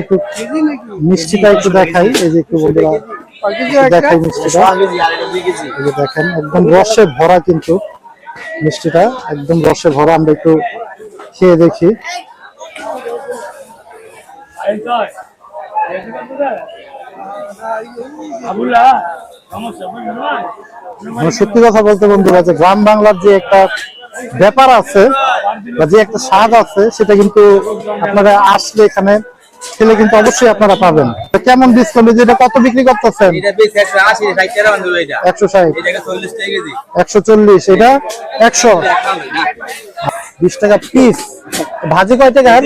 একটু মিষ্টিটা একটু দেখাই, এই যে একটু বন্ধুরা দেখেন, একদম ভরা কিন্তু মিষ্টিটা, একদম ভরা, আমরা একটু খেয়ে দেখি। মানে সত্যি কথা বলতে বন্ধুরা, যে গ্রাম বাংলার যে একটা ব্যাপার আছে বা যে একটা স্বাদ আছে, সেটা কিন্তু আপনারা আসলে এখানে খেলে কিন্তু অবশ্যই আপনারা পাবেন। কেমন ডিসকাউন্ট যেটা কত বিক্রি করতেছেন? একশো ষাট এটা। একশো চল্লিশ এটা একশো। বিশ টাকা পিস ভাজি কয় টাকার?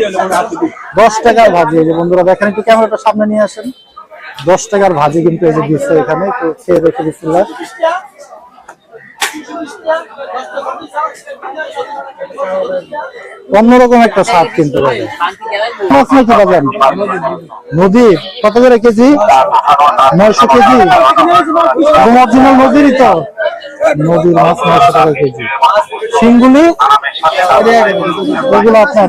দশ টাকার ভাজি। এই যে বন্ধুরা দেখেন একটু ক্যামেরাটা সামনে নিয়ে আসেন। দশ টাকার ভাজি কিন্তু এই যে দিচ্ছে এখানে। খেয়ে দেখে দিচ্ছিলাম অন্যরকম একটা স্বাদ কিন্তু ভাই। মাছ নাকি বাজান নদী, কত করে কেজি? নয়শো কেজি? অরিজিনাল নদীরই তো। নদীর মাছ নয়শো টাকা কেজি। শিংগুলি ওগুলো আপনার।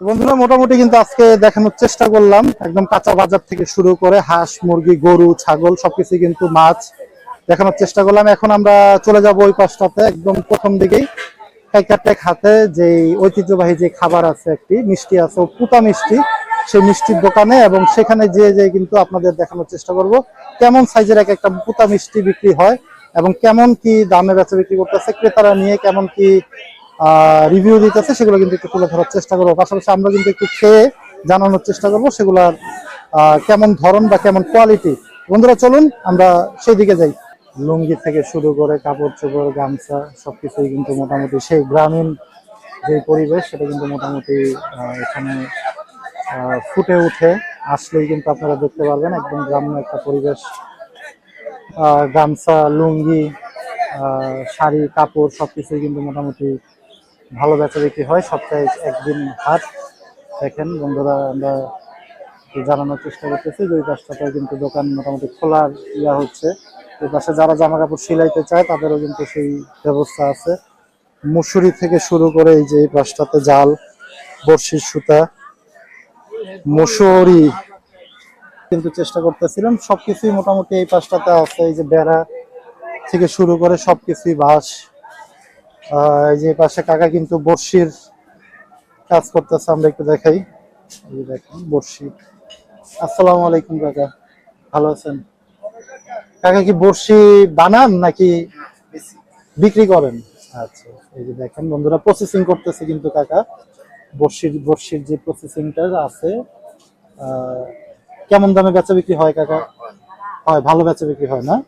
বন্ধুরা, মোটামুটি কিন্তু আজকে দেখানোর চেষ্টা করলাম। একদম কাঁচা বাজার থেকে শুরু করে হাঁস, মুরগি, গরু, ছাগল সবকিছু কিন্তু মাছ দেখানোর চেষ্টা করলাম। এখন আমরা চলে যাব ওই পাশটাতে, একদম প্রথম দিকেই। প্যাকেটে খাতে যে ঐতিহ্যবাহী যে খাবার আছে একটি, মিষ্টি আছে পুতা মিষ্টি, সেই মিষ্টির দোকানে এবং সেখানে যে যে কিন্তু আপনাদের দেখানোর চেষ্টা করব। কেমন সাইজের এক একটা পুতা মিষ্টি বিক্রি হয় এবং কেমন কি দামে বেচা বিক্রি করতেছে, ক্রেতারা নিয়ে কেমন কি রিভিউ দিতেছে, সেগুলো কিন্তু একটু তুলে ধরার চেষ্টা করব। পাশাপাশি আমরা কিন্তু একটু খেয়ে জানানোর চেষ্টা করব, সেগুলার কেমন ধরন বা কেমন কোয়ালিটি বন্ধুরা, চলুন, আমরা সেই দিকে যাই। লুঙ্গি থেকে শুরু করে কাপড় চোপড়, গামছা সব কিছুই কিন্তু মোটামুটি সেই গ্রামীণ যে পরিবেশ, সেটা কিন্তু মোটামুটি এখানে ফুটে উঠে। আসলেই কিন্তু আপনারা দেখতে পারবেন, একদম গ্রাম্য একটা পরিবেশ। গামছা, লুঙ্গি শাড়ি, কাপড় সব কিছুই কিন্তু মোটামুটি ভালো বেচা বিক্রি হয়, সপ্তাহে একদিন হাট দেখেন। বন্ধুরা, আমরা জানানোর চেষ্টা করতেছি যে ওই পাশটাতে কিন্তু দোকান মোটামুটি খোলার ইয়া হচ্ছে। ওই পাশে যারা জামা কাপড় সিলাইতে চায়, তাদেরও কিন্তু সেই ব্যবস্থা আছে। মুসুরি থেকে শুরু করে এই যে এই পাশটাতে জাল বর্ষির সুতা, মুসুরি কিন্তু চেষ্টা করতেছিলাম। সবকিছুই মোটামুটি এই পাশটাতে আছে, এই যে বেড়া থেকে শুরু করে সবকিছুই বাঁশ যে পাশে কাকা কিন্তু বর্ষির কাজ করতেছে, আমরা একটু দেখাই। দেখেন বর্ষি আসসালামু আলাইকুম, কাকা। ভালো আছেন? কাকা কি বর্ষি বানান নাকি বিক্রি করেন? আচ্ছা এই যে দেখেন, বন্ধুরা প্রসেসিং করতেছে কিন্তু কাকা। বর্ষির বর্ষির যে প্রসেসিংটা আছে কেমন দামে বেচা বিক্রি হয় কাকা? হয়, ভালো বেচা বিক্রি হয় না?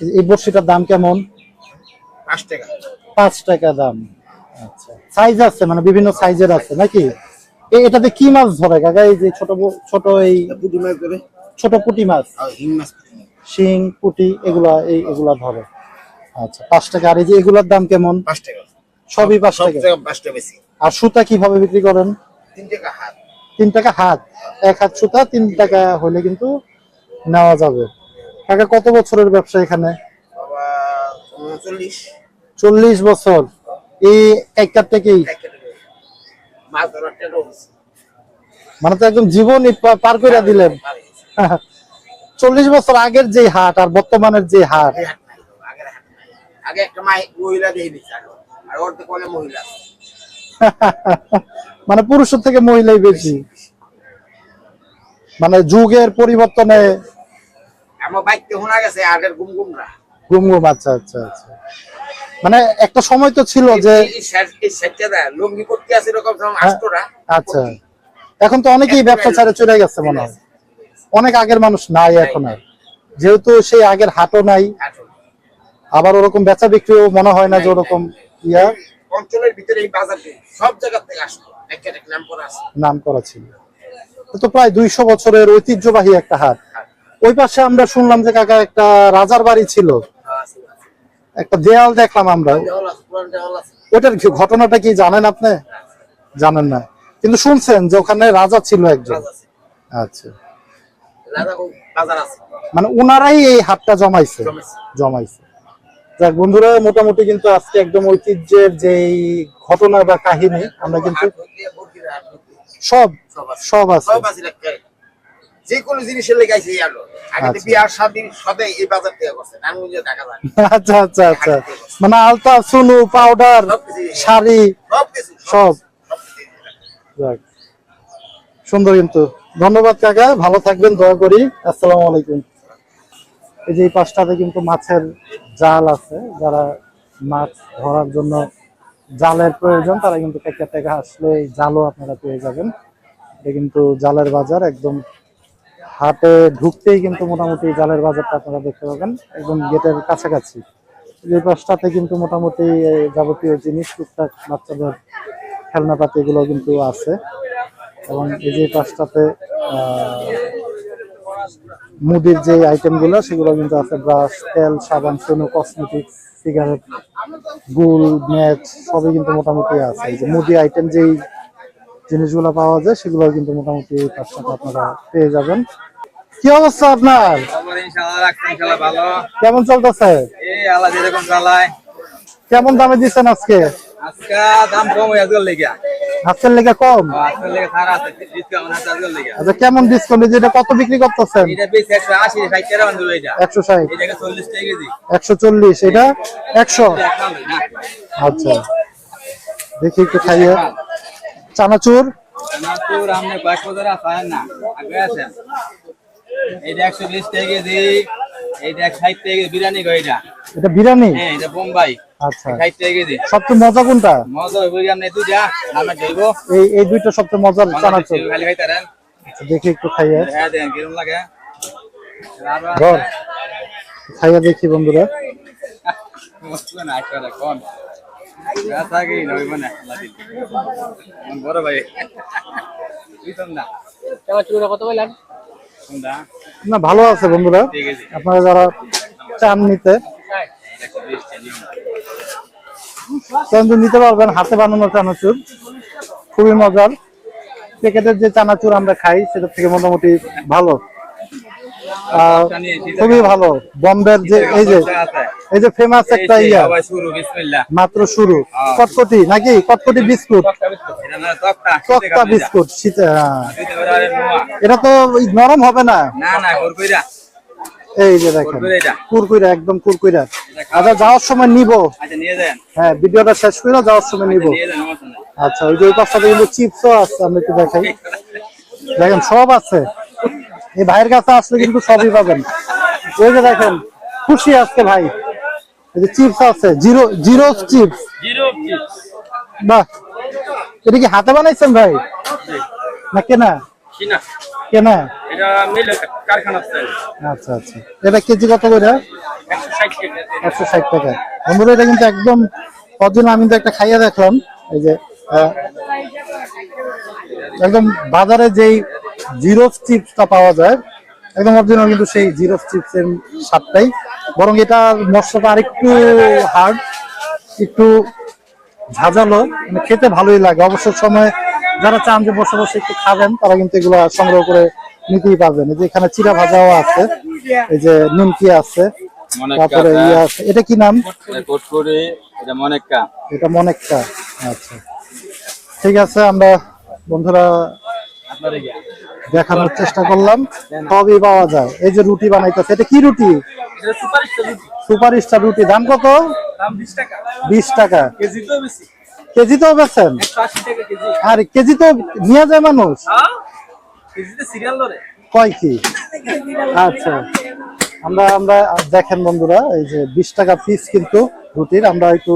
এই- এই বর্ষিটার দাম কেমন? পাঁচ টাকা। পাঁচ টাকা দাম। আচ্ছা সাইজ আছে মানে বিভিন্ন সাইজের আছে নাকি? এটাতে কি মাছ ধরে? কাকা এই যে ছোট ছোট এই পুটি মাছ করে ছোট পুঁটি মাছ? আর শিং পুঁটি এগুলা এই এগুলা ধরে। আচ্ছা পাঁচ টাকা। আর এই যে এগুলার দাম কেমন? পাঁচ টাকা। সবই পাঁচ টাকা? পাঁচ টাকা বেশি। আর সুতা কীভাবে বিক্রি করেন? তিন টাকা হাত। তিন টাকা হাত? এক হাত সুতা তিন টাকা হলে কিন্তু নেওয়া যাবে। কাকা কত বছরের ব্যবসা এখানে? বাবা উনচল্লিশ চল্লিশ বছর। এই? একটা থেকেই মানে তো একদম জীবনই পা- পার করে দিলেন। চল্লিশ বছর আগের যে হাট আর বর্তমানের যে হাট। আগে একটা মহিলা। আর মানে পুরুষের থেকে মহিলাই বেশি। মানে যুগের পরিবর্তনে আমার বাইকতে শোনা গেছে আগের গুম গুমরা গুম গুম আচ্ছা আচ্ছা আচ্ছা। মানে একটা সময় তো ছিল যে আস্তরা আচ্ছা। এখন তো অনেকেই ব্যবসা ছেড়ে চলে গেছে মনে হয়। অনেক আগের মানুষ নাই এখন আর। যেহেতু সেই আগের হাটও নাই আবার ওরকম বেচা বিক্রিও মনে হয় না যে ওরকম ইয়া। অঞ্চলের ভিতরে এই বাজারটি সব জায়গা থেকে আসতো নাম করা আছে। নাম করা ছিল। তো প্রায় দুইশো বছরের ঐতিহ্যবাহী একটা হাট। ওই পাশে আমরা শুনলাম যে কাকা একটা রাজার বাড়ি ছিল। একটা দেয়াল দেখলাম আমরা। ওটার কি- ঘটনাটা কি জানেন আপনি? জানেন না। কিন্তু শুনছেন যে ওখানে রাজা ছিল একজন। আচ্ছা। মানে ওনারাই এই হাটটা জমাইছে। জমাইছে। যাক বন্ধুরা মোটামুটি কিন্তু আজকে একদম ঐতিহ্যের যেই ঘটনা বা কাহিনী আমরা কিন্তু সব সব আছে। সব আছে সব আছে একটা। যে কোনো জিনিসের লেগে আছে আলো আগে তো আচ্ছা। বিয়ার স্বাধীন সদাই এই বাজার থেকে করছে নারায়ণগঞ্জে দেখা যায়। আচ্ছা আচ্ছা আচ্ছা। মানে আলতা সুনু পাউডার শাড়ি সব যাক। সুন্দর কিন্তু। ধন্যবাদ কাকা। ভালো থাকবেন দয়া করি। আসসালামু আলাইকুম। এই যে এই পাশটাতে কিন্তু মাছের জাল আছে। যারা মাছ ধরার জন্য জালের প্রয়োজন তারা কিন্তু টেকা টেকা আসলে জালও আপনারা পেয়ে যাবেন। এটা কিন্তু জালের বাজার একদম হাটে ঢুকতেই কিন্তু মোটামুটি জালের বাজারটা আপনারা দেখতে পাবেন একদম গেটের কাছাকাছি। এই পাশটাতে কিন্তু মোটামুটি যাবতীয় জিনিস, টুকটাক বাচ্চাদের খেলনাপাতি এগুলো কিন্তু আছে। এবং এই যে পাশটাতে মুদির যে আইটেমগুলো, সেগুলো কিন্তু আছে। ব্রাশ, তেল, সাবান, সোনো, কসমেটিক্স, সিগারেট, গুল, ম্যাচ, সবই কিন্তু মোটামুটি আছে। এই যে মুদি আইটেম যেই জিনিসগুলো পাওয়া যায় সেগুলো কিন্তু মোটামুটি এই পাশটাতে আপনারা পেয়ে যাবেন। কি অবস্থা আপনার? কেমন চলতেছে? কেমন দামে দিচ্ছেন আজকে? কম আজকের লেগে আচ্ছা কেমন ডিসকাউন্ট কত বিক্রি করতেছেন? একশো ষাট একশো চল্লিশ এটা একশো? আচ্ছা। দেখি একটু খাইয়ে। চানাচুর? নাগপুর আপনি কয়েক বছর আছেন না আগে আছেন এইটা একশো বিশ টাকা কেজি এইটা ষাট টাকা বিরিয়ানি গো এটা? বিরিয়ানি? হ্যাঁ এটা বোম্বাই। আচ্ছা। ষাট টাকা কেজি। সবচেয়ে মজা কোনটা? মজা দুইটা এই এই দুইটা সবচেয়ে চানাচুর। খালি খাইতারেন আচ্ছা, দেখি একটু খাইয়ে। হ্যাঁ দেন কিরম লাগে। দেখি বন্ধুরা। মস্ত না করে কোন? বড় ভাই। না কত বললেন না ভালো আছে বন্ধুরা। আপনারা যারা চান নিতে কিন্তু নিতে পারবেন হাতে বানানো চানাচুর। খুবই মজার। প্যাকেটের যে চানাচুর আমরা খাই সেটা থেকে মোটামুটি ভালো। আহ, খুবই ভালো। বম্বের যে এই যে এই যে ফেমাস একটা ইয়া। শুরু বিসমিল্লাহ। মাত্র শুরু। কটকটি নাকি? কটকটি বিস্কুট? এটা তক্তা বিস্কুট শীতে হ্যাঁ। এটা তো নরম হবে না? এই যে দেখেন। কুরকুরে এটা। কুরকুরা একদম কুরকুরা আচ্ছা যাওয়ার সময় নিব। আচ্ছা হ্যাঁ ভিডিওটা শেষ করে যাওয়ার সময় নিব। নাই আচ্ছা ওই যে ওই পাশটাতে কিন্তু চিপসও আছে আমি একটু দেখাই। দেখেন সব আছে। এই ভাইয়ের কাছে আসলে কিন্তু সবই পাবেন। ওই যে দেখেন খুশি আজকে ভাই। যে চিপস আছে জিরো জিরো চিপস জিরো বাহ। এটা কি হাতে বানাইছেন ভাই? না কেনা? কিনা। কেনা? এটা মিল কারখানা স্টাইল আচ্ছা আচ্ছা। এটা কেজি কত করে? একশো ষাট টাকা। বন্ধুরা এটা কিন্তু একদম কদিন আমি তো একটা খাইয়ে দেখলাম। এই যে একদম বাজারে যেই জিরো চিপসটা পাওয়া যায় একদম অরিজিনাল কিন্তু সেই জিরো চিপস এর স্বাদটাই। বরং এটার মশলাটা আরেকটু হার্ড একটু ঝাঁঝালো মানে খেতে ভালোই লাগে। অবসর সময় যারা চান যে বসে বসে একটু খাবেন তারা কিন্তু এগুলো সংগ্রহ করে নিতেই পারবেন। এই যে এখানে চিরা ভাজাও আছে এই যে নিমকি আছে তারপরে ইয়ে আছে। এটা কি নাম? এটা মনেকা এটা আচ্ছা। ঠিক আছে আমরা বন্ধুরা আপনারে গিয়া দেখানোর চেষ্টা করলাম। সবই পাওয়া যায়। এই যে রুটি বানাইতেছে এটা কি রুটি? সুপার স্টার রুটি। দাম কত? দাম 20 টাকা। বিশ টাকা। কেজি তো বেছেন 180 কেজি। আর কেজি তো নিয়ে যায় মানুষ? হ্যাঁ? কয় কি? আচ্ছা। আমরা আমরা দেখেন বন্ধুরা এই যে বিশ টাকা পিস কিন্তু রুটির। আমরা একটু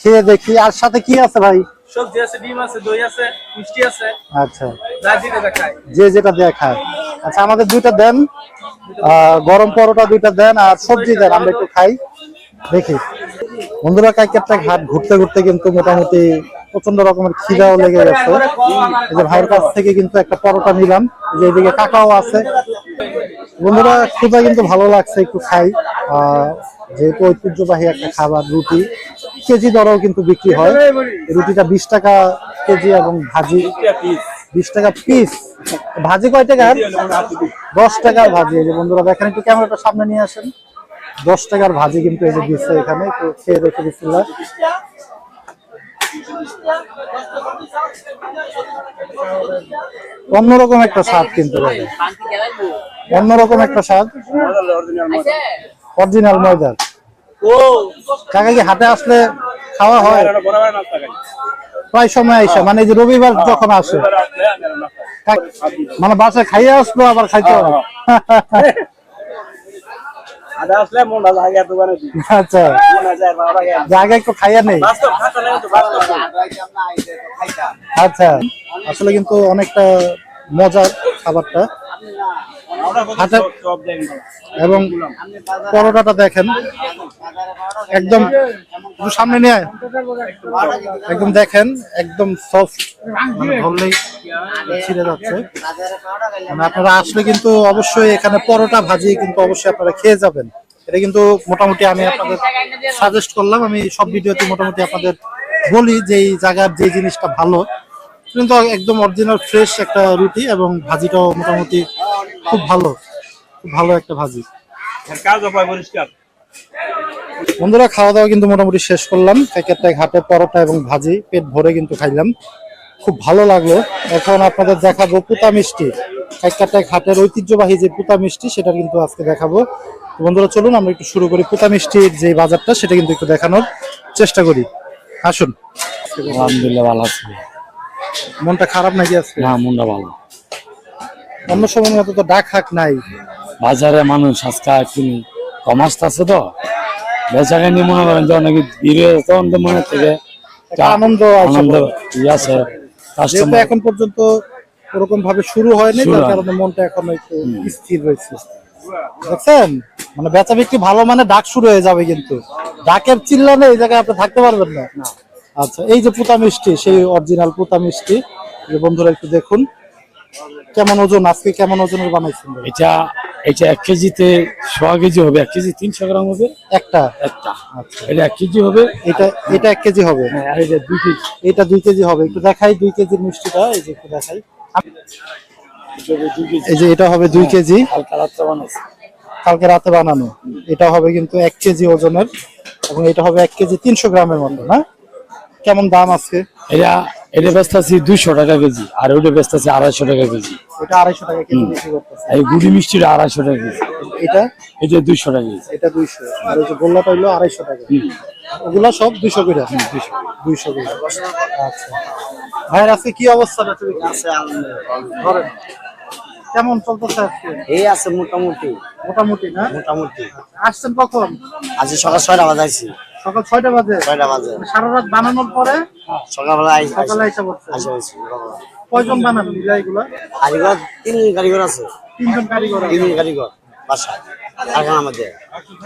খেয়ে দেখি। আর সাথে কি আছে ভাই? সবজি আছে ডিম আছে দই আছে মিষ্টি আছে। আচ্ছা। যা যেটা দেখায়। আচ্ছা আমাদের দুইটা দেন। গরম পরোটা দুইটা দেন আর সবজি দেন আমরা একটু খাই। দেখি। বন্ধুরা কাইকেরটা ঘাট ঘুরতে ঘুরতে কিন্তু মোটামুটি প্রচণ্ড রকমের খিদাও লেগে গেছে। এই যে ভাইয়ের কাছ থেকে কিন্তু একটা পরোটা নিলাম। যে এদিকে কাকাও আছে। বন্ধুরা ক্ষুদা কিন্তু ভালো লাগছে একটু খাই। আহ, যেহেতু ঐতিহ্যবাহী একটা খাবার রুটি। কেজি দরেও কিন্তু বিক্রি হয়। রুটিটা বিশ টাকা কেজি এবং ভাজি বিশ টাকা পিস ভাজি কয় টাকার দশ টাকার ভাজি। এই যে বন্ধুরা দেখেন একটু ক্যামেরাটা সামনে নিয়ে আসেন। দশ টাকার ভাজি কিন্তু এই যে দিচ্ছে এখানে। একটু খেয়ে দেখে বিসমিল্লাহ। অন্যরকম একটা স্বাদ কিন্তু অন্যরকম একটা স্বাদ। অরিজিনাল ময়দার। কাকা কি হাটে আসলে খাওয়া হয়। প্রায় সময় আইসা মানে যে রবিবার যখন আসে। মানে বাসায় খাইয়ে আসলো আবার খাইতে হবে। আচ্ছা। জায়গা একটু খাইয়া নেই। আচ্ছা। আসলে কিন্তু অনেকটা মজার খাবারটা। হাতে এবং পরোটাটা দেখেন। একদম সামনে নিয়ে একদম দেখেন, একদম সফট মানে ছিঁড়ে যাচ্ছে। মানে আপনারা আসলে কিন্তু অবশ্যই এখানে পরোটা ভাজি কিন্তু অবশ্যই আপনারা খেয়ে যাবেন। এটা কিন্তু মোটামুটি আমি আপনাদের সাজেস্ট করলাম। আমি সব ভিডিওতে মোটামুটি আপনাদের বলি যে এই জায়গার যে জিনিসটা ভালো কিন্তু একদম অরিজিনাল ফ্রেশ একটা রুটি এবং ভাজিটাও মোটামুটি খুব ভালো। খুব ভালো একটা ভাজি। বন্ধুরা খাওয়া দাওয়া কিন্তু মোটামুটি শেষ করলাম। প্যাকেটটায় ঘাটে পরোটা এবং ভাজি পেট ভরে কিন্তু খাইলাম। খুব ভালো লাগল। এখন আপনাদের দেখাবো পুতা মিষ্টি। প্যাকেটটায় ঘাটের ঐতিহ্যবাহী যে পুতা মিষ্টি সেটা কিন্তু আজকে দেখাবো। বন্ধুরা চলুন আমরা একটু শুরু করি পুতা মিষ্টির যে বাজারটা সেটা কিন্তু একটু দেখানোর চেষ্টা করি। আসুন। আলহামদুলিল্লাহ ভালো আছি। মনটা খারাপ নাকি আজকে? না মনটা ভালো। অন্য সময় মতো তো ডাক হাক নাই। বাজারে মানুষ আজকে একটু কম আসতেছে তো বেচাকেনি মনে করেন যে অনেকে ভিড়ে তখন তো মনে থেকে আনন্দ আনন্দ আছে। যেহেতু এখন পর্যন্ত ওরকম ভাবে শুরু হয়নি তার কারণে মনটা এখনও একটু স্থির রয়েছে। দেখছেন? মানে বেচা বিক্রি ভালো মানে ডাক শুরু হয়ে যাবে কিন্তু। ডাকের চিল্লানে এই জায়গায় আপনি থাকতে পারবেন না। আচ্ছা এই যে পুতা মিষ্টি সেই অরিজিনাল পুতা মিষ্টি বন্ধুরা একটু দেখুন কেমন ওজন আজকে কেমন ওজনের বানাইছেন? এটা এটা এক কেজিতে সোয়া কেজি হবে এক কেজি তিনশো গ্রাম হবে। একটা? একটা। আচ্ছা। এটা এক কেজি হবে। এটা এটা এক কেজি হবে? হ্যাঁ, আর এটা দুই কেজি। এটা দুই কেজি হবে। একটু দেখাই দুই কেজির মিষ্টিটা এই যে একটু দেখাই। এই যে এটা হবে দুই কেজি। বানাইছে। কালকে রাতে বানানো। এটা হবে কিন্তু এক কেজি ওজনের এবং এটা হবে এক কেজি তিনশো গ্রামের মতো না? কেমন দাম আজকে? এটা এটা ব্যস্ত আছি দুইশো টাকা কেজি আর ওইটা ব্যস্ত আছে আড়াইশো টাকা কেজি। এটা আড়াইশো টাকা কেজি বিক্রি করতেছে। এই গুড়ি মিষ্টিটা আড়াইশো টাকা কেজি। এটা? এটা দুইশো টাকা কেজি। এটা দুইশো। আর ওই যে গোল্লাটা হইল আড়াইশো টাকা। ওগুলা সব দুইশো করে? দুইশো। দুইশো করে। আচ্ছা। ভাইয়ের আজকে কি অবস্থা? ধরেন। কেমন চলতেছে আজকে? এই আছে মোটামুটি। মোটামুটি না? মোটামুটি। আসছেন কখন? আজকে সকাল ছয়টা বাজে বাজাইছি সকাল ছয়টা বাজে? ছয়টা বাজে। সারা রাত বানানোর পরে? সকালবেলা আইসি সকালে এসে পড়ছে। হয়েছি কয়জন বানান এগুলা? কারিগর তিন কারিগর আছে। তিনজন কারিগর। তিন কারিগর বাসায় কারখানার মধ্যে।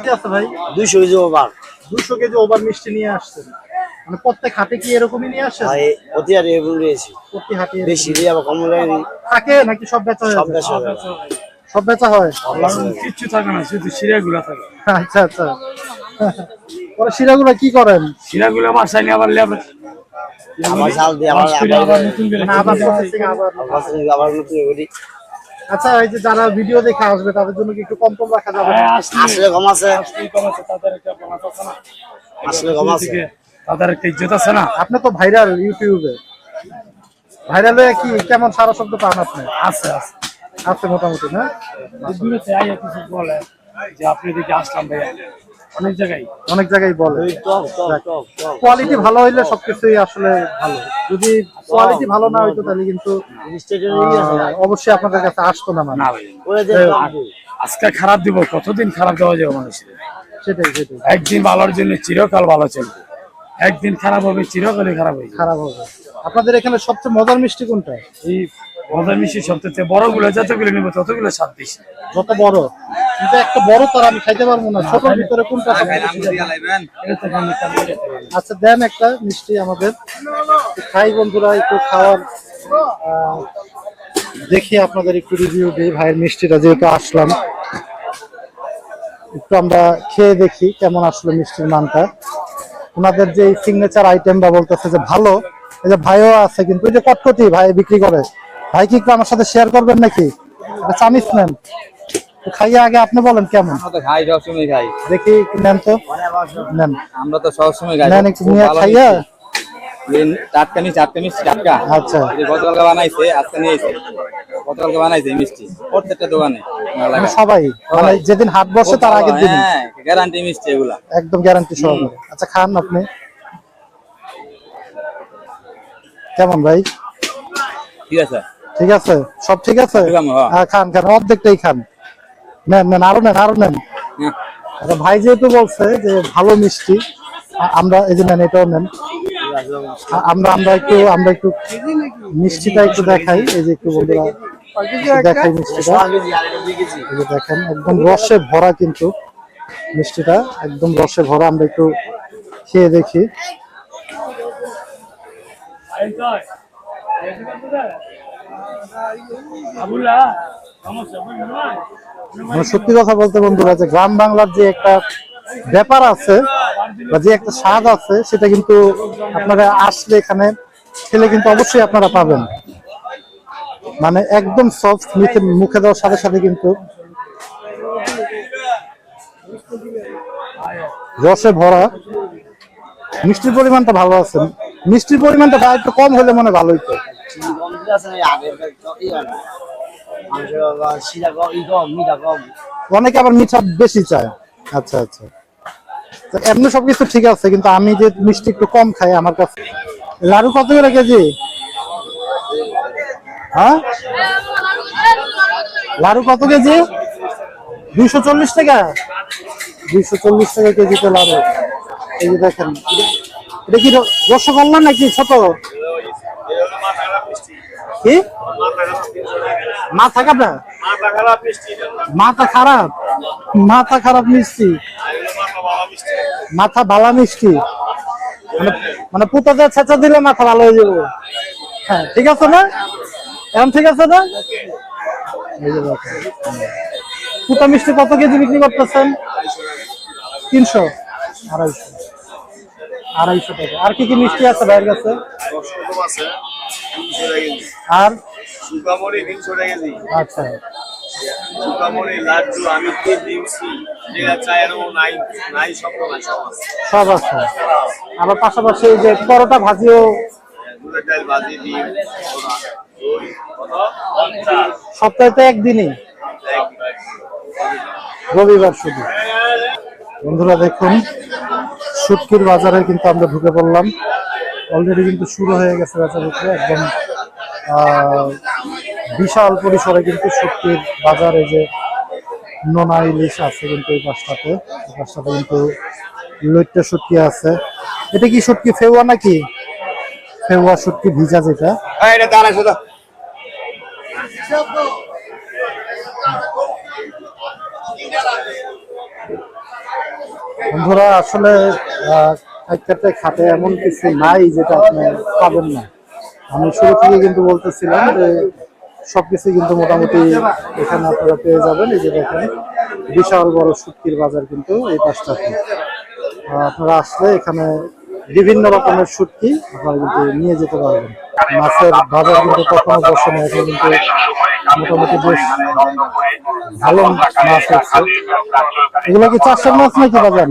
কি আছে ভাই? দুইশো কেজি ওভার। দুশো কেজি ওভার মিষ্টি নিয়ে আসছেন। মানে প্রত্যেক হাটে কি এরকমই নিয়ে আসেন? আর অতি আর এগুলো রয়েছি প্রতি হাটে বেশি দিয়ে আবার কম লাগে থাকে নাকি সব বেচা হয়ে সব? বেশি হবে সব বেচা হয়? কিচ্ছু থাকে না শুধু শিরাগুলা থাকে। আচ্ছা আচ্ছা। পরে শিরাগুলো কি করেন? শিরাগুলা বাসায় নিয়ে আবার লেবার আবার চাল দিয়ে আবার আবার নতুন করে মানে আবার আবার আবার- নতুন করি আচ্ছা এই যে যারা ভিডিও দেখে আসবে তাদের জন্য কি একটু কম কম রাখা যাবে? হ্যাঁ, আসলে আসলে কম আছে। আসলেই কম আছে, তাদের একটা বোনাস আছে না? আসলে কম আছে। তাদের একটা ইজ্জত আছে না? আপনি তো ভাইরাল ইউটিউবে ভাইরাল হয়ে কি কেমন সারা শব্দ পান আপনি? আছে আছে। আছে মোটামুটি না? দূরে থেকে আইয়া কিছু বলে যে আপনি দিকে আসলাম ভাইয়া। অনেক জায়গায়। অনেক জায়গায় বলে। কোয়ালিটি ভালো হইলে সবকিছুই আসলে ভালো। যদি কোয়ালিটি ভালো না হইতো তাহলে কিন্তু অবশ্যই আপনাদের কাছে আসতো না মানে। আজকে খারাপ দিব কতদিন খারাপ দেওয়া যাবে মানুষের? সেটাই সেটাই। একদিন ভালোর জন্য চিরকাল ভালো চলবে। একদিন খারাপ হবে চিরকালই খারাপ হয়ে খারাপ হবে। আপনাদের এখানে সবচেয়ে মজার মিষ্টি কোনটা? এই মজার মিষ্টি সবচেয়ে বড়গুলো যতগুলো নেব ততগুলো স্বাদ বেশি যত বড়। কিন্তু একটা বড় তার আমি খাইতে পারব না। ছোটর ভিতরে কোনটা। আচ্ছা দেন একটা মিষ্টি আমাদের। খাই বন্ধুরা একটু খাওয়ার আহ, দেখি আপনাদের একটু রিভিউ দিই ভাইয়ের মিষ্টিটা যেহেতু আসলাম। একটু আমরা খেয়ে দেখি কেমন আসলো মিষ্টির মানটা। ওনাদের যে সিগনেচার আইটেম বা বলতেছে যে ভালো এই যে ভাইও আছে কিন্তু এই যে কটকটি ভাই বিক্রি করে ভাই কি আমার সাথে শেয়ার করবেন নাকি? চামিচ নেন। খাইয়ে আগে আপনি বলেন কেমন? খাই সবসময় খাই। দেখি নেন তো। নেন। আমরা তো সবসময় খাই। নেন একটু নিয়ে খাইয়া। টাটকা মিষ্টি টাটকা মিষ্টি টাটকা আচ্ছা। গতকালকে বানাইছে আজকে নিয়ে এসে গতকালকে বানাইছে মিষ্টি। প্রত্যেকটা দোকানে মানে। সবাই। মানে যেদিন হাট বসে তার আগের দিন গ্যারান্টি মিষ্টি এগুলা। একদম গ্যারান্টি সহকারে আচ্ছা খান আপনি। কেমন ভাই? ঠিক আছে। ঠিক আছে? সব ঠিক আছে? হ্যাঁ। হ্যাঁ খান খান অর্ধেকটাই খান। নেন নেন আরও নেন আরও নেন। হ্যাঁ। আচ্ছা ভাই যেহেতু বলছে যে ভালো মিষ্টি আমরা এই যে নেন এটাও নেন। আমরা আমরা একটু আমরা একটু মিষ্টিটা একটু দেখাই। এই যে একটু বন্ধুরা দেখাই মিষ্টিটা। দেখেন একদম রসে ভরা কিন্তু মিষ্টিটা একদম রসে ভরা আমরা একটু খেয়ে দেখি। মানে সত্যি কথা বলতে বন্ধুরা যে গ্রাম বাংলার যে একটা ব্যাপার আছে বা যে একটা স্বাদ আছে সেটা কিন্তু আপনারা আসলে এখানে খেলে কিন্তু অবশ্যই আপনারা পাবেন। মানে একদম সফট মুখে মুখে দেওয়ার সাথে সাথে কিন্তু রসে ভরা। মিষ্টির পরিমাণটা ভালো আছে। মিষ্টির পরিমাণটা বা একটু কম হলে মনে হয় ভালো হইতো অনেকে আবার মিঠা বেশি চায়। আচ্ছা আচ্ছা। তো এমনি সবকিছু ঠিক আছে, কিন্তু আমি যে মিষ্টি একটু কম খাই আমার কাছে। লাড়ু কত করে কেজি? হ্যাঁ? লাড়ু কত কেজি? দুইশো চল্লিশ টাকা। দুইশো চল্লিশ টাকা কেজিতে লাড়ু এই যে দেখেন, এটা কি রসগোল্লা নাকি ছোট? কি? মাথা কাটা মাথা খারাপ। মাথা খারাপ মিষ্টি। মাথা ভালা মিষ্টি। মানে মানে ছেঁচা দিলে মাথা ভালো হয়ে যাবে। হ্যাঁ ঠিক আছে না? এখন ঠিক আছে না। পুতা মিষ্টি কত কেজি বিক্রি করতেছেন? তিনশো। আড়াইশো। আড়াইশো টাকা। আর কি কি মিষ্টি আছে কাছে? আর? আচ্ছা। আমি চাই এরকম নাই নাই সব আবার পাশাপাশি যে পরোটা ভাজিও ডাল ভাজি সপ্তাহে একদিনই। রবিবার শুধু। বন্ধুরা দেখুন সুটকির বাজারে কিন্তু আমরা ঢুকে পড়লাম। অলরেডি কিন্তু শুরু হয়ে গেছে বেচা বিক্রি একদম বিশাল পরিসরে কিন্তু সুটকির বাজারে যে নোনা ইলিশ আছে কিন্তু এই পাশটাতে। এই পাশটাতে কিন্তু লইট্টা শুটকি আছে। এটা কি শুটকি ফেউয়া নাকি? ফেউয়া শুটকি ভিজা যেটা। এটা দাঁড়ায়, শুধু। বন্ধুরা, আসলে খাইতে খাটে এমন কিছু নাই যেটা আপনি পাবেন না। আমি শুরু থেকে কিন্তু বলতেছিলাম যে সবকিছু কিন্তু মোটামুটি এখানে আপনারা পেয়ে যাবেন। এই যে দেখেন, বিশাল বড় শুটকির বাজার কিন্তু এই পাশটাতে। আপনারা আসলে এখানে বিভিন্ন রকমের শুটকি আপনারা কিন্তু নিয়ে যেতে পারবেন। মাছের বাজার কিন্তু কখনো বসে না এখন কিন্তু মোটামুটি বেশ ভালো মাছ হচ্ছে এগুলো কি চারশো মাছ নাকি বাজার?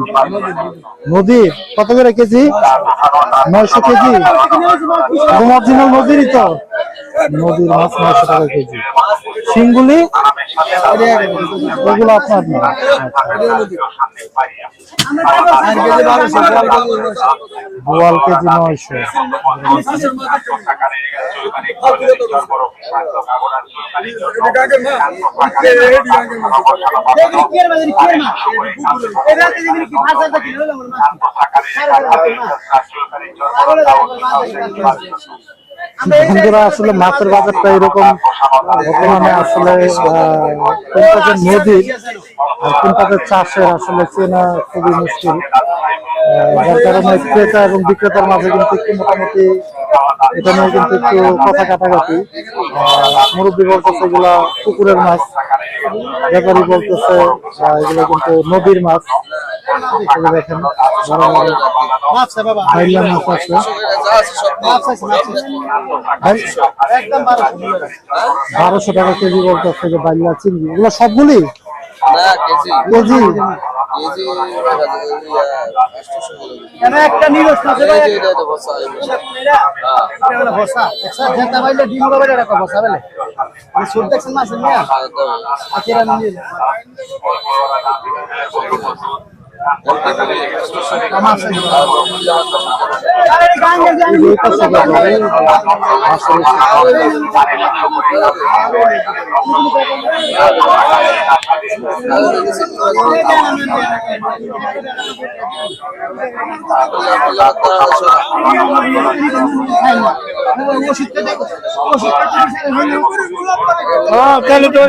নদীর কত করে কেজি? নয়শো কেজি? নদীরই তো। নদীর মাছ নয়শো টাকা কেজি। শিঙ্গুলি এগুলো আপনার বোয়াল কেজি নয়শো। বন্ধুরা আসলে মাছের বাজারটা এরকম বর্তমানে আসলে কোনটা যে নদীর আর কোনটা যে চাষের আসলে চেনা খুবই মুশকিল যার কারণে ক্রেতা এবং বিক্রেতার মাঝে কিন্তু একটু মোটামুটি এটা নিয়ে কিন্তু একটু কথা কাটাকাটি। মুরব্বী বলতেছে এগুলা পুকুরের মাছ ব্যাপারী বলতেছে এগুলো কিন্তু নদীর মাছ। বাইলা আছে বারোশো টাকা কেজি বলতেছে যে বাইলা চিংড়ি এগুলো সবগুলি? না কেজি। কেজি? কেজি একটা নিরস না এই এটা তো বসা এই বসা। হ্যাঁ। ডিম বসা বেলে আমি সুর দেখছেন মাছ নিয়া? আকিরা নিয়ে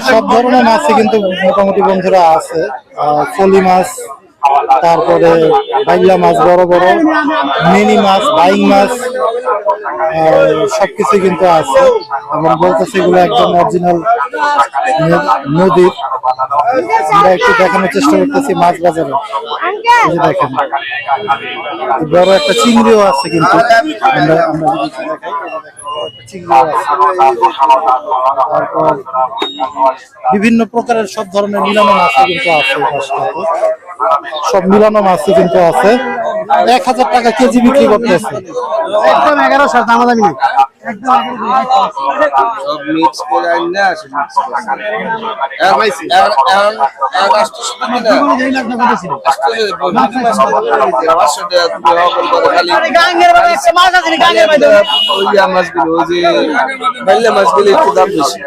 সব ধরনের মাছই কিন্তু মোটামুটি বন্ধুরা আছে। ফলি মাছ তারপরে বাইলা মাছ বড় বড়, মিনি মাছ, বাইং মাছ সবকিছু কিন্তু আছে। এবং বলতেছে এগুলো একদম অরিজিনাল নদীর আমরা একটু দেখানোর চেষ্টা করতেছি মাছ বাজারে। দেখেন, বড় একটা চিংড়িও আছে কিন্তু। বিভিন্ন প্রকারের সব ধরনের মিলানো মাছও কিন্তু আছে সব মিলানো মাছই কিন্তু আছে। এক হাজার টাকা কেজি বিক্রি করতেছে। একদম এগারোশো না সব মিক্স করে না মাছ যে মাছগুলো যে বাইলে মাছগুলো একটু দাম বেশি।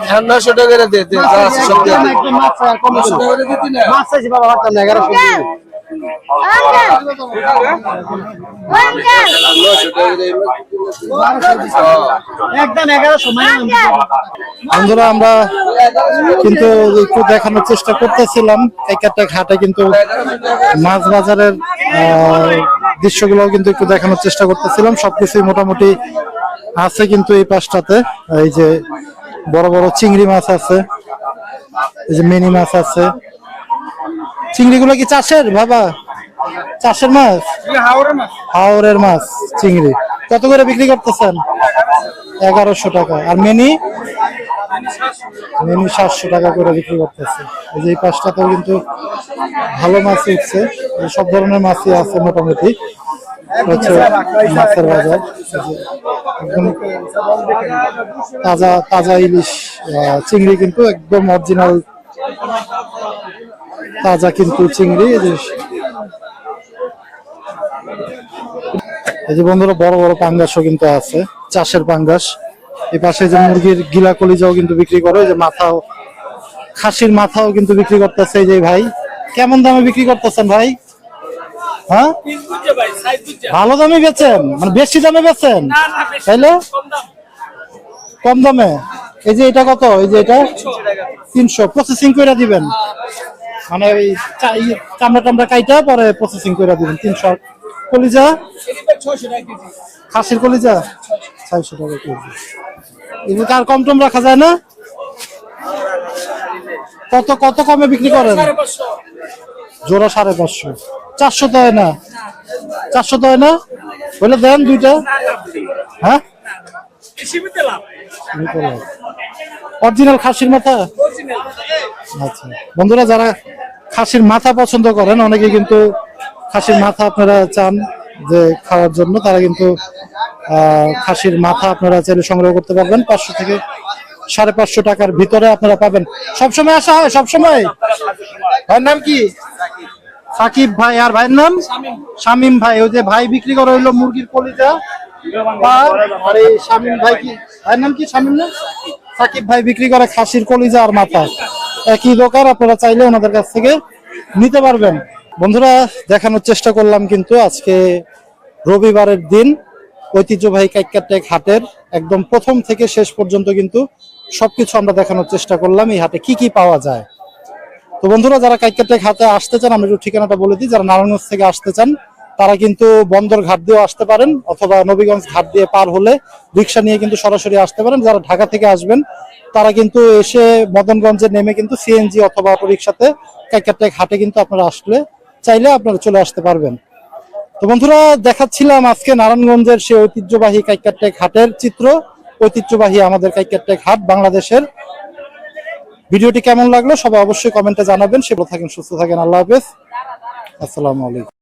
হ্যাঁ নশো টাকা সব দিয়ে মাছ চাইছি বাবা পারতাম না এগারোশো হ্যাঁ। মানে বন্ধুরা আমরা কিন্তু একটু দেখানোর চেষ্টা করতেছিলাম একাটা ঘাটে কিন্তু মাছ বাজারের আহ, দৃশ্যগুলো কিন্তু একটু দেখানোর চেষ্টা করতেছিলাম সবকিছুই মোটামুটি আছে কিন্তু এই পাশটাতে এই যে বড় বড় চিংড়ি মাছ আছে এই যে মিনি মাছ আছে। চিংড়িগুলো কি চাষের বাবা? চাষের মাছ? হাওরের মাছ। চিংড়ি। কত করে বিক্রি করতেছেন? এগারোশো টাকা। আর মিনি? মিনি সাতশো টাকা করে বিক্রি করতেছে। এই যে এই পাশটাতেও কিন্তু ভালো মাছ উঠছে। সব ধরনের মাছই আছে মোটামুটি। হচ্ছে মাছের বাজার। একদম তাজা তাজা ইলিশ চিংড়ি কিন্তু একদম অরিজিনাল তাজা কিন্তু চিংড়ি এই যে বন্ধুরা বড় বড় পাঙ্গাসও কিন্তু আছে চাষের পাঙ্গাস। এই পাশে যে মুরগির গিলা কলিজাও কিন্তু বিক্রি করে যে মাথাও খাসির মাথাও কিন্তু বিক্রি করতেছে এই যে ভাই। কেমন দামে বিক্রি করতেছেন ভাই? হ্যাঁ? ভালো দামে বেচেন? মানে বেশি দামে বেচেন? তাইলে? কম দামে। এই যে এটা কত? এই যে এটা? তিনশো। প্রসেসিং করে দিবেন? মানে ওই চা- ই- চামড়া টামড়া কাইটা পরে প্রসেসিং করে দিবেন। তিনশো। কলিজা? খাসির কলিজা? ছয়শো টাকা কেজি। এগুলো আর কম টম রাখা যায় না? কত কত কমে বিক্রি করেন? জোড়া সাড়ে পাঁচশো। চারশো তো হয় না। চারশো তো হয় না? বলে দেন দুইটা। হ্যাঁ? অরিজিনাল খাসির মাথা? আচ্ছা। বন্ধুরা, যারা খাসির মাথা পছন্দ করেন, অনেকে কিন্তু খাসির মাথা আপনারা চান যে খাওয়ার জন্য, তারা কিন্তু খাসির মাথা আপনারা চাইলে সংগ্রহ করতে পারবেন। পাঁচশো থেকে সাড়ে পাঁচশো টাকার ভিতরে আপনারা পাবেন। সবসময় আসা হয়, সবসময়। নাম কি? সাকিব ভাই আর ভাইয়ের নাম? শামিম। ভাই ওই যে ভাই বিক্রি করে হইল মুরগির কলিজা। আর এই শামিম ভাই কি ভাইয়ের নাম কি? শামিম না? সাকিব ভাই বিক্রি করে খাসির কলিজা আর মাথা। একই দোকান আপনারা চাইলে ওনাদের কাছ থেকে নিতে পারবেন। বন্ধুরা দেখানোর চেষ্টা করলাম কিন্তু আজকে রবিবারের দিন ঐতিহ্যবাহী কাইকারটেক হাটের একদম প্রথম থেকে শেষ পর্যন্ত কিন্তু সবকিছু আমরা দেখানোর চেষ্টা করলাম। এই হাটে কি কি পাওয়া যায়? তো বন্ধুরা, যারা কাইকারটেক হাতে আসতে চান, আমি একটু ঠিকানাটা বলে দিই। যারা নারায়ণগঞ্জ থেকে আসতে চান, তারা কিন্তু বন্দর ঘাট দিয়েও আসতে পারেন, অথবা নবীগঞ্জ ঘাট দিয়ে পার হলে রিক্সা নিয়ে কিন্তু সরাসরি আসতে পারেন। যারা ঢাকা থেকে আসবেন, তারা কিন্তু এসে মদনগঞ্জে নেমে কিন্তু সিএনজি অথবা অটো রিক্সাতে কাইকারটেক হাটে কিন্তু আপনারা আসলে চাইলে আপনারা চলে আসতে পারবেন। তো বন্ধুরা, দেখাচ্ছিলাম আজকে নারায়ণগঞ্জের সেই ঐতিহ্যবাহী কাইকারটেক হাটের চিত্র। ঐতিহ্যবাহী আমাদের কাইকারটেক হাট বাংলাদেশের। ভিডিওটি কেমন লাগল সবাই অবশ্যই কমেন্টে জানাবেন। সেগুলো থাকেন, সুস্থ থাকেন। আল্লাহ হাফেজ। আসসালামু আলাইকুম।